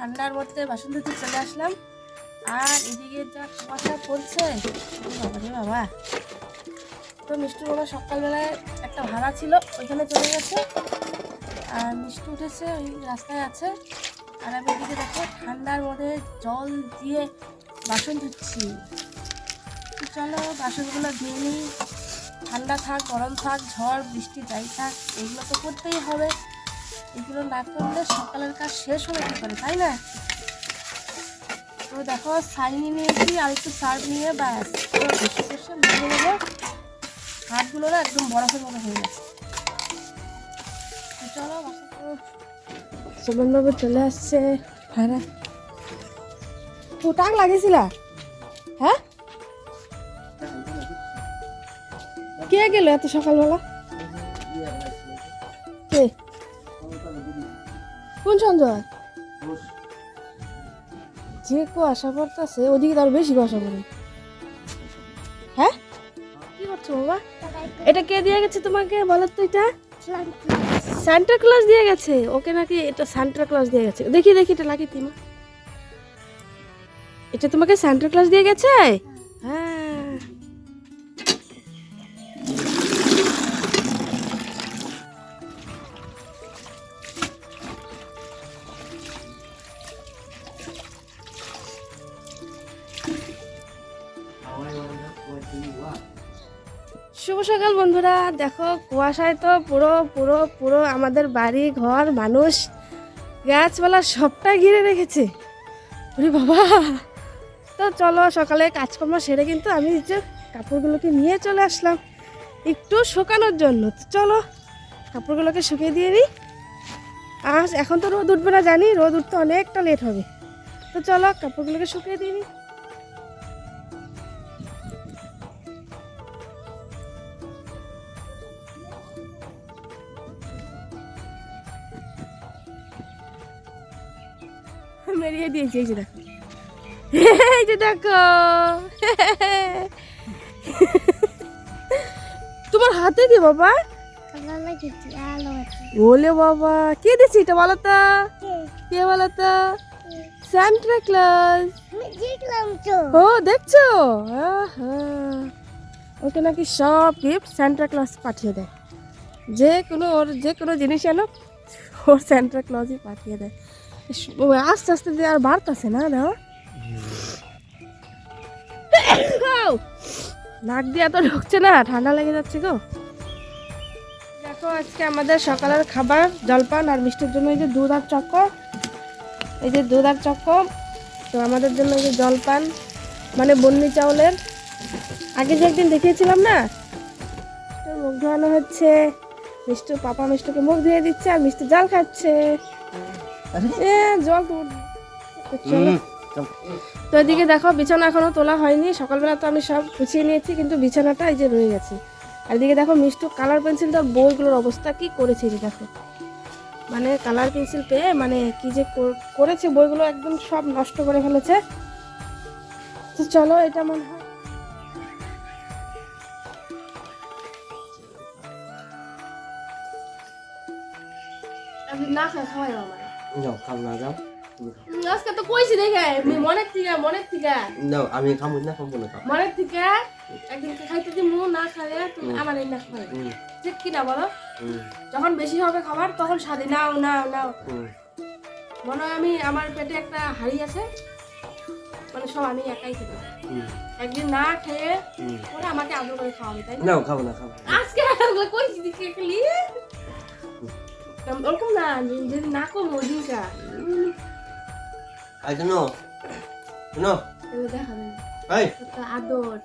ঠান্ডার মধ্যে বাসন ধুতে চলে আসলাম। আর এদিকে যা কুয়াশা পড়ছে বাবা রে বাবা। তো মিষ্টি বাবা সকালবেলায় একটা ভাড়া ছিল, ওইখানে চলে গেছে। আর মিষ্টি উঠেছে, ওই রাস্তায় আছে। আর আমি এদিকে দেখো, ঠান্ডার মধ্যে জল দিয়ে বাসন ধুচ্ছি। চলো, বাসনগুলো ধুয়ে নিই। ঠান্ডা থাক, গরম থাক, ঝড়, বৃষ্টি যাই থাক, এগুলো তো করতেই হবে। এগুলো না করলে সকালের কাজ শেষ হবে কী করে তাই না? তো দেখো, সাইনি নিয়েছি, আর একটু সার্ফ নিয়ে ব্যাস। হাতগুলো না একদম বরফের মতো হয়ে গেছে। চলো সুমনবাবু চলে আসছে। ভাড়া তো টাক লাগিয়েছিলা? হ্যাঁ? কে গেল এত সকালবেলা? কোন সঞ্জয় যে কুয়াশা পড়তেছে ওদিকে তো আরও বেশি কুয়াশা পড়ে হ্যাঁ? কি করছ বাবা? এটা কে দিয়ে গেছে তোমাকে? বলো তো এটা। সান্টা ক্লাস দিয়ে গেছে? ওকে নাকি এটা সান্টা ক্লাস দিয়ে গেছে? দেখি দেখি এটা লাগে তিমা এটা তোমাকে সান্টা ক্লাস দিয়ে গেছে? হ্যাঁ। শুভ সকাল বন্ধুরা। দেখো, কুয়াশায় তো পুরো পুরো পুরো আমাদের বাড়ি, ঘর, মানুষ, গাছপালা সবটা ঘিরে রেখেছে। বাবা! তো চলো, সকালে কাজকর্ম সেরে কিন্তু আমি যে কাপড়গুলোকে নিয়ে চলে আসলাম। একটু শুকানোর জন্য। চলো, কাপড়গুলোকে শুকিয়ে দিয়ে দিই। আর এখন তো রোদ উঠবে না জানি, রোদ উঠতে অনেকটা লেট হবে। তো চলো, কাপড়গুলোকে শুকিয়ে দিয়ে দিই। মেরিয়ে দিয়েছি, এই যে এই যে দেখো। তোমার হাতে দি বাবা? ওলে বাবা, কে দিছি এটা বলো কে বলো তো? ক্লাস ও, দেখছ। ওকে নাকি সব গিফট সান্টা ক্লজ পাঠিয়ে দেয়। যে কোনো ওর যে কোনো জিনিস আনো ওর সান্টা ক্লজই পাঠিয়ে দেয়। আস্তে আস্তে আর বাড়তেছে না দাও নাক দিয়ে এত ঢুকছে না ঠান্ডা লেগে যাচ্ছে গো। দেখো আজকে আমাদের সকালের খাবার জলপান আর মিষ্টির জন্য এই যে দুধ আর চক্কর এই যে দুধ আর চক্কর তো আমাদের জন্য এই যে জলপান মানে বন্নি চাউলের। আগে যে একদিন দেখিয়েছিলাম না তো মুখ ধোয়ানো হচ্ছে মিষ্টি পাপা মিষ্টিকে মুখ ধুয়ে দিচ্ছে আর মিষ্টি জল খাচ্ছে। জল তো তো এদিকে দেখো, বিছানা এখনও তোলা হয়নি। সকালবেলা তো আমি সব গুছিয়ে নিয়েছি, কিন্তু বিছানাটা এই যে রয়ে গেছে। আর এদিকে দেখো, মিষ্টু কালার পেন্সিল তার বইগুলোর অবস্থা কি করেছে এই দেখো। মানে কালার পেন্সিল পেয়ে মানে কি যে করেছে বইগুলো একদম সব নষ্ট করে ফেলেছে। তো চলো, এটা মনে হয় না খাই, খাওয়াই আমার যাও না যাও। আজকে তো কইছি দেখে মনের থেকে মনের থেকে। যাও আমি খাব না খাব না খাও। মনের থেকে একদিন খাইতে দিমু না খালে তুমি আমার এই না খাই ঠিক কি না বলো? যখন বেশি হবে খাবার তখন স্বাদে নাও নাও নাও। মনে হয় আমি আমার পেটে একটা হাড়ি আছে মানে সব আমি একাই খেতে একদিন না খেয়ে পরে আমাকে আদর করে খাওয়াবে তাই না? খাব না খাব আজকে কইছি দিকে খেলি ওরকম না যদি না কম ওদিনকা আই শোনো তাহলে দেখাবে এই আদর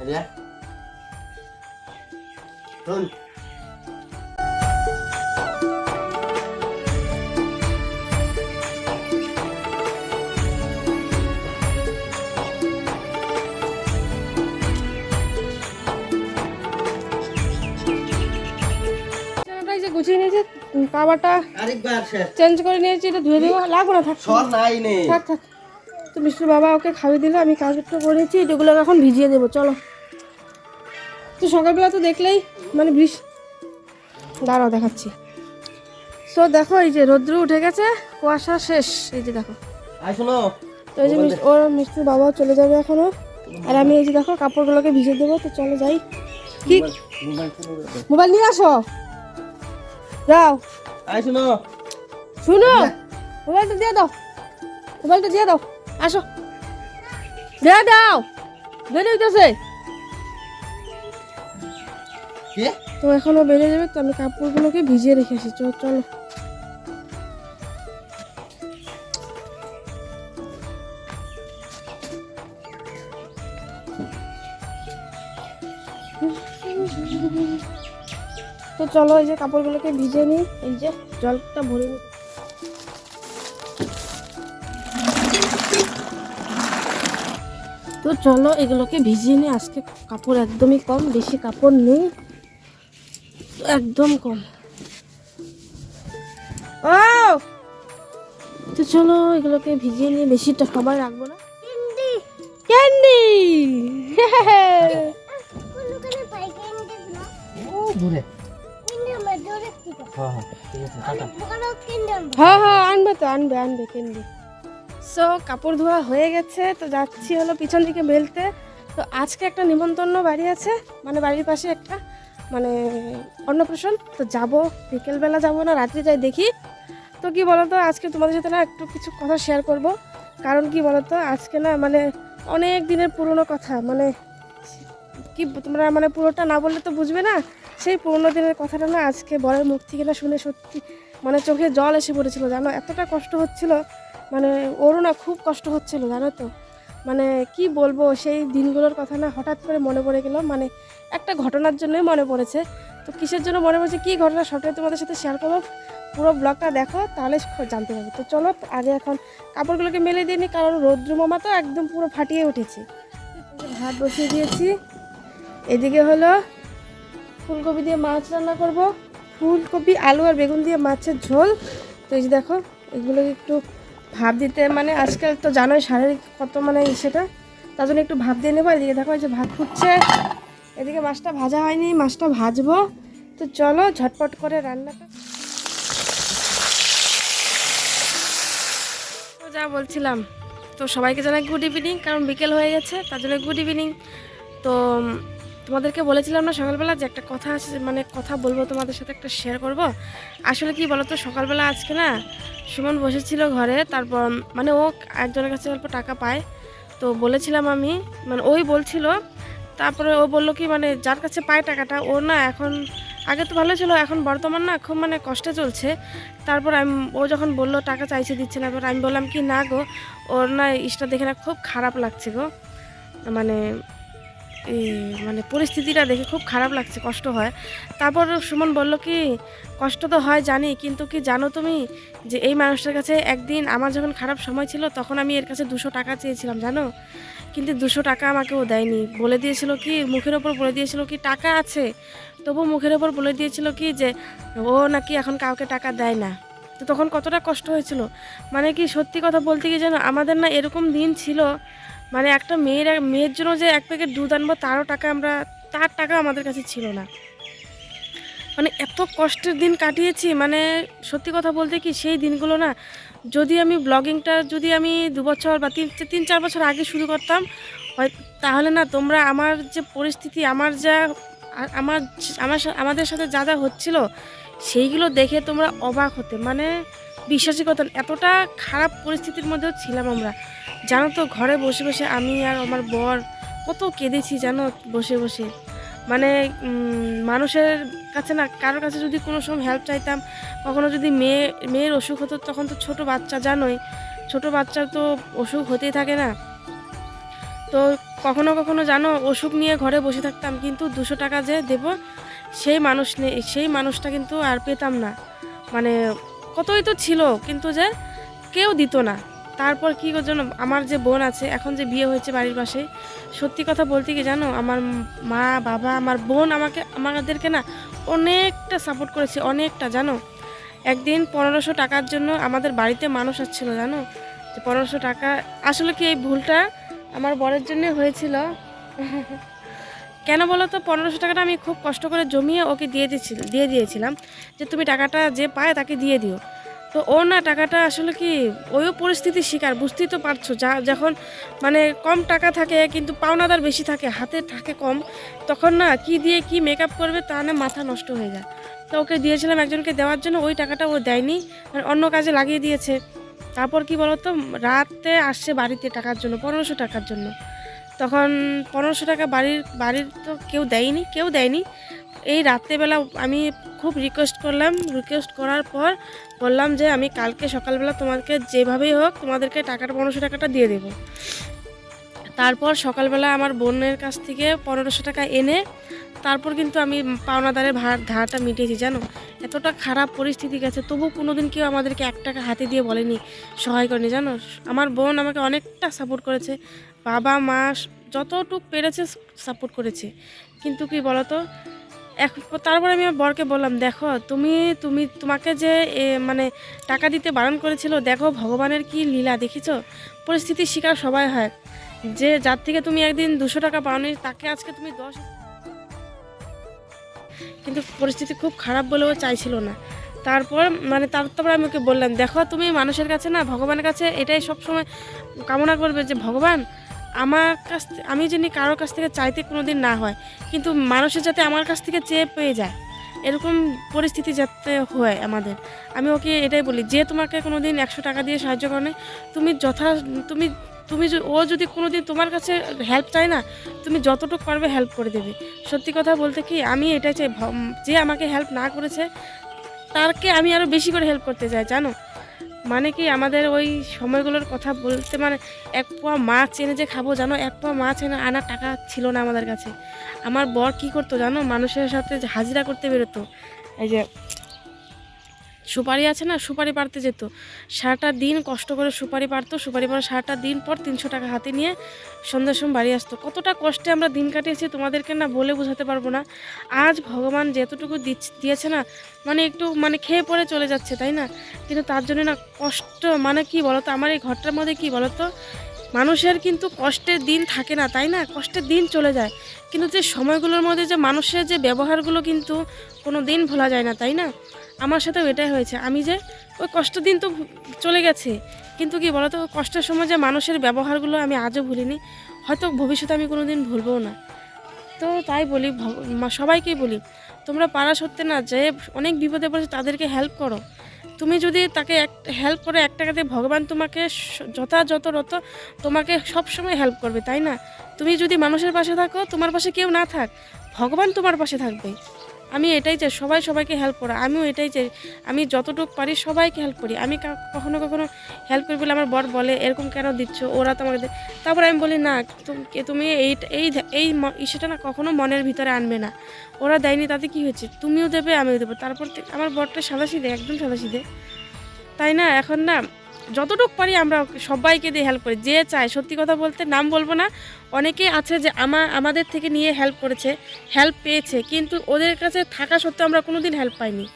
এদিকে শোন গুছিয়ে নিয়েছে কাবারটা চেঞ্জ করে নিয়েছি এটা ধুয়ে দেবো লাগবো না থাক। থাক থাক। তো মিষ্টির বাবা ওকে খাইয়ে দিল আমি কাজটা করেছি এগুলো এখন ভিজিয়ে দেবো চলো। তো সকালবেলা তো দেখলেই মানে বৃষ্টি দাঁড়াও দেখাচ্ছি। তো দেখো এই যে রৌদ্র উঠে গেছে কুয়াশা শেষ এই যে দেখো। তো এই যে ওর মিষ্টির বাবাও চলে যাবে এখনও। আর আমি এই যে দেখো কাপড়গুলোকে ভিজে দেবো তো চলো যাই। ঠিক মোবাইল নিয়ে আসো। যাও। আয় শোনো। শুনো। মোবাইলটা দিয়ে দাও। মোবাইলটা দিয়ে দাও। আসো। দিয়ে দাও। বেরিয়ে হইতেছে তো এখনও বেরিয়ে যাবে তো আমি কাপড়গুলোকে ভিজিয়ে রেখেছি চলো চলো। তো চলো এই যে কাপড়গুলোকে ভিজিয়ে নিই। এই যে জলটা ভরে নিই। তো চলো এগুলোকে ভিজিয়ে নিই। আজকে কাপড় একদমই কম বেশি কাপড় নেই। একদম কম। ও! তো চলো এগুলোকে ভিজিয়ে নিয়ে বেশিটা খাবার রাখব না। ক্যান্ডি! ও দূরে। হ্যাঁ হ্যাঁ হ্যাঁ হ্যাঁ আনবে তো, আনবে আনবে ক্যান্ডি সো কাপড় ধোয়া হয়ে গেছে, তো যাচ্ছি হলো পিছন দিকে বেলতে তো আজকে একটা নিমন্ত্রণ বাড়ি আছে মানে বাড়ির পাশে একটা মানে অন্নপ্রাশন। তো যাব, বিকেলবেলা যাব না, রাত্রে যাই দেখি। তো কি বলতো, আজকে তোমাদের সাথে না একটু কিছু কথা শেয়ার করব। কারণ কি বলতো, আজকে না মানে অনেক দিনের পুরনো কথা মানে কি, তোমরা মানে পুরোটা না বললে তো বুঝবে না। সেই পুরোনো দিনের কথাটা না আজকে বরের মুখ থেকে না শুনে সত্যি মানে চোখে জল এসে পড়েছিল, জানো? এতটা কষ্ট হচ্ছিল মানে ওরও না খুব কষ্ট হচ্ছিল, জানো তো? মানে কি বলব, সেই দিনগুলোর কথা না হঠাৎ করে মনে পড়ে গেল মানে একটা ঘটনার জন্যই মনে পড়েছে। তো কিসের জন্য মনে পড়েছে, কী ঘটনা সবটাই তোমাদের সাথে শেয়ার করব। পুরো ব্লগটা দেখো, তাহলে জানতে পারবে। তো চলো, আগে এখন কাপড়গুলোকে মেলে দিয়ে কারণ রৌদ্র মামা তো একদম পুরো ফাটিয়ে উঠেছে। ভাত বসিয়ে দিয়েছি। এদিকে হলো ফুলকপি দিয়ে মাছ রান্না করব। ফুলকপি, আলু আর বেগুন দিয়ে মাছের ঝোল। তো এই যে দেখো, এগুলো একটু ভাব দিতে মানে আজকাল তো জানোই শারীরিক কত মানে সেটা, তার জন্য একটু ভাব দিয়ে নেব। এদিকে দেখো, এই যে ভাত ফুটছে। এদিকে মাছটা ভাজা হয়নি, মাছটা ভাজবো। তো চলো, ঝটপট করে রান্নাটা। যা বলছিলাম, তো সবাইকে জানাই গুড ইভিনিং কারণ বিকেল হয়ে গেছে, তার জন্য গুড ইভিনিং তো তোমাদেরকে বলেছিলাম না সকালবেলা যে একটা কথা আছে মানে কথা বলব, তোমাদের সাথে একটা শেয়ার করব। আসলে কি বলতো, সকালবেলা আজকে না সুমন বসেছিল ঘরে, তারপর মানে ও একজনের কাছে অল্প টাকা পায়। তো বলেছিলাম আমি মানে ওই বলছিল, তারপরে ও বলল কি মানে যার কাছে পায় টাকাটা ও না এখন, আগে তো ভালো ছিল, এখন বর্তমান না খুব মানে কষ্টে চলছে। তারপর আমি, ও যখন বলল টাকা চাইছে, দিচ্ছে না, এবার আমি বললাম কি, না গো, ওর না ইসটা দেখে না খুব খারাপ লাগছে গো। মানে মানে পরিস্থিতিটা দেখে খুব খারাপ লাগছে, কষ্ট হয়। তারপর সুমন বলল কি, কষ্ট তো হয়, জানি, কিন্তু কি জানো তুমি যে এই মানুষটার কাছে একদিন আমার যখন খারাপ সময় ছিল, তখন আমি এর কাছে দুশো টাকা চেয়েছিলাম, জানো? কিন্তু দুশো টাকা আমাকে ও দেয়নি। বলে দিয়েছিল কি, মুখের ওপর বলে দিয়েছিল কি, টাকা আছে। তবু মুখের ওপর বলে দিয়েছিল কি যে, ও নাকি এখন কাউকে টাকা দেয় না। তো তখন কতটা কষ্ট হয়েছিল। মানে কি সত্যি কথা বলতে গিয়ে যেন আমাদের না এরকম দিন ছিল মানে একটা মেয়ের মেয়ের জন্য যে এক প্যাকেট দুধ আনব, তারও টাকা আমরা তার টাকা আমাদের কাছে ছিল না। মানে এত কষ্টের দিন কাটিয়েছি মানে সত্যি কথা বলতে কি সেই দিনগুলো না, যদি আমি ব্লগিংটা যদি আমি দু বছর বা তিন তিন চার বছর আগে শুরু করতাম, হয় তাহলে না তোমরা আমার যে পরিস্থিতি, আমার যা আমার আমার আমাদের সাথে যা যা হচ্ছিল সেইগুলো দেখে তোমরা অবাক হতে। মানে বিশ্বাসই করতেন এতটা খারাপ পরিস্থিতির মধ্যেও ছিলাম আমরা। জানো তো, ঘরে বসে বসে আমি আর আমার বর কত কেঁদেছি জানো বসে বসে। মানে মানুষের কাছে না, কারোর কাছে যদি কোনো সময় হেল্প চাইতাম, কখনো যদি মেয়ে, মেয়ের অসুখ হতো, তখন তো ছোট বাচ্চা জানোই। ছোট বাচ্চার তো অসুখ হতেই থাকে না। তো কখনো কখনো জানো, অসুখ নিয়ে ঘরে বসে থাকতাম, কিন্তু দুশো টাকা যে দেব সেই মানুষ নেই সেই মানুষটা কিন্তু আর পেতাম না। মানে কতই তো ছিল, কিন্তু যে কেউ দিত না। তারপর কী জন্য আমার যে বোন আছে, এখন যে বিয়ে হয়েছে বাড়ির পাশে, সত্যি কথা বলতে কি জানো, আমার মা, বাবা, আমার বোন আমাকে, আমাদেরকে না অনেকটা সাপোর্ট করেছে, অনেকটা, জানো? একদিন পনেরোশো টাকার জন্য আমাদের বাড়িতে মানুষ আসছিল, জানো? যে পনেরোশো টাকা, আসলে কি এই ভুলটা আমার বরের জন্য হয়েছিল? কেন বলো তো, পনেরোশো টাকাটা আমি খুব কষ্ট করে জমিয়ে ওকে দিয়ে দিয়েছিল দিয়ে দিয়েছিলাম যে তুমি টাকাটা যে পায় তাকে দিয়ে দিও। তো ও না টাকাটা আসলে কি, ওইও পরিস্থিতির শিকার, বুঝতেই তো পারছ। যা, যখন মানে কম টাকা থাকে কিন্তু পাওনাদার বেশি থাকে, হাতে থাকে কম, তখন না কি দিয়ে কি মেকআপ করবে তা না মাথা নষ্ট হয়ে যায়। তো ওকে দিয়েছিলাম একজনকে দেওয়ার জন্য, ওই টাকাটা ও দেয়নি অন্য কাজে লাগিয়ে দিয়েছে। তারপর কি বলতো, রাতে আসছে বাড়িতে টাকার জন্য, পনেরোশো টাকার জন্য। তখন পনেরোশো টাকা বাড়ির বাড়ির তো কেউ দেয়নি কেউ দেয়নি। এই রাত্রেবেলা আমি খুব রিকোয়েস্ট করলাম রিকোয়েস্ট করার পর বললাম যে আমি কালকে সকালবেলা তোমাদেরকে যেভাবেই হোক তোমাদেরকে টাকাটা পনেরোশো টাকাটা দিয়ে দেবো। তারপর সকালবেলা আমার বোনের কাছ থেকে পনেরোশো টাকা এনে তারপর কিন্তু আমি পাওনাদারের ভাড়, ধারটা মিটিয়েছি, জানো? এতটা খারাপ পরিস্থিতি গেছে, তবু কোনো দিন কেউ আমাদেরকে এক টাকা হাতে দিয়ে বলেনি, সহায় করেনি, জানো? আমার বোন আমাকে অনেকটা সাপোর্ট করেছে। বাবা, মা যতটুক পেরেছে সাপোর্ট করেছে। কিন্তু কি বলতো, এখন তারপরে আমি আমার বরকে বললাম, দেখো, তুমি তুমি তোমাকে যে মানে টাকা দিতে বারণ করেছিল, দেখো ভগবানের কি লীলা, দেখেছ? পরিস্থিতির শিকার সবাই হয়। যে যার থেকে তুমি একদিন দুশো টাকা পাওনি, তাকে আজকে তুমি দশ কিন্তু পরিস্থিতি খুব খারাপ বলেও চাইছিল না। তারপর মানে তারপর আমি ওকে বললাম, দেখো, তুমি মানুষের কাছে না, ভগবানের কাছে এটাই সবসময় কামনা করবে যে, ভগবান আমার কাছ আমি যিনি কারোর কাছ থেকে চাইতে কোনো দিন না হয়, কিন্তু মানুষের যাতে আমার কাছ থেকে চেয়ে পেয়ে যায়, এরকম পরিস্থিতি যাতে হয় আমাদের। আমি ওকে এটাই বলি, যে তোমাকে কোনো দিন একশো টাকা দিয়ে সাহায্য করে, তুমি যথা, তুমি তুমি ও যদি কোনো দিন তোমার কাছে হেল্প চায় না, তুমি যতটুকু পারবে হেল্প করে দেবে। সত্যি কথা বলতে কি, আমি এটাই চাই যে আমাকে হেল্প না করেছে, তারকে আমি আরও বেশি করে হেল্প করতে চাই, জানো? মানে কি আমাদের ওই সময়গুলোর কথা বলতে মানে এক পোয়া মাছ এনে যে খাব, জানো? এক পোয়া মাছ এনে আনার টাকা ছিল না আমাদের কাছে। আমার বর কি করতো জানো? মানুষের সাথে হাজিরা করতে বেরোতো। এই যে সুপারি আছে না, সুপারি পাড়তে যেত। সারাটা দিন কষ্ট করে সুপারি পারতো সুপারি পাড়া সারাটা দিন পর তিনশো টাকা হাতে নিয়ে সন্ধ্যার সময় বাড়ি আসতো। কতটা কষ্টে আমরা দিন কাটিয়েছি তোমাদেরকে না বলে বোঝাতে পারব না। আজ ভগবান যেতটুকু দিয়েছে না মানে একটু মানে খেয়ে পড়ে চলে যাচ্ছে, তাই না? কিন্তু তার জন্য না কষ্ট মানে কি বলতো? আমার এই ঘরটার মধ্যে কি বলতো? মানুষের কিন্তু কষ্টের দিন থাকে না, তাই না? কষ্টের দিন চলে যায়। কিন্তু যে সময়গুলোর মধ্যে যে মানুষের যে ব্যবহারগুলো কিন্তু কোনো দিন ভোলা যায় না, তাই না? আমার সাথেও এটাই হয়েছে। আমি যে ওই কষ্ট দিন তো চলে গেছে, কিন্তু কি বলতো কষ্টের সময় যে মানুষের ব্যবহারগুলো আমি আজও ভুলিনি। হয়তো ভবিষ্যতে আমি কোনো দিন ভুলবও না। তো তাই বলি সবাইকেই বলি, তোমরা পাড়া সত্যি না যে অনেক বিপদে পড়েছে তাদেরকে হেল্প করো। তুমি যদি তাকে এক হেল্প করে এক দিয়ে ভগবান তোমাকে যথাযথরত যথাযথ রত তোমাকে সবসময় হেল্প করবে, তাই না? তুমি যদি মানুষের পাশে থাকো, তোমার পাশে কেউ না থাক, ভগবান তোমার পাশে থাকবে। আমি এটাই চাই, সবাই সবাইকে হেল্প করা। আমিও এটাই চাই, আমি যতটুকু পারি সবাইকে হেল্প করি। আমি কখনো কখনো হেল্প করি বলে আমার বর বলে, এরকম কেন দিচ্ছ? ওরা তো আমাকে দে-" তারপর আমি বলি, না, তুম- এই এই এই ইসেটা না কখনো মনের ভিতরে আনবে না। ওরা দেয়নি, তাতে কি হয়েছে? তুমিও দেবে, আমিও দেবো। তারপর আমার বরটা সাদাসিধে, একদম সাদাসিধে। তাই না? এখন না যতটুকু পারি আমরা সবাইকে দিয়ে হেল্প করি। যে চায়, সত্যি কথা বলতে নাম বলব না অনেকে আছে যে আমা, আমাদের থেকে নিয়ে হেল্প করেছে হেল্প পেয়েছে, কিন্তু ওদের কাছে থাকা সত্ত্বেও আমরা কোনো দিন হেল্প পাইনি।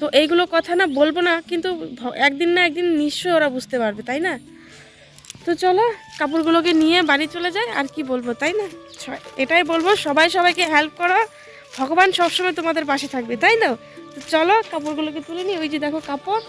তো এইগুলো কথা না বলব না, কিন্তু একদিন না একদিন নিশ্চয়ই ওরা বুঝতে পারবে, তাই না? তো চলো, কাপড়গুলোকে নিয়ে বাড়ি চলে যায় আর কি বলব, তাই না? এটাই বলব, সবাই সবাইকে হেল্প করো, ভগবান সবসময় তোমাদের পাশে থাকবে, তাই না তো চলো, কাপড়গুলোকে তুলে নিই, ওই যে দেখো কাপড়।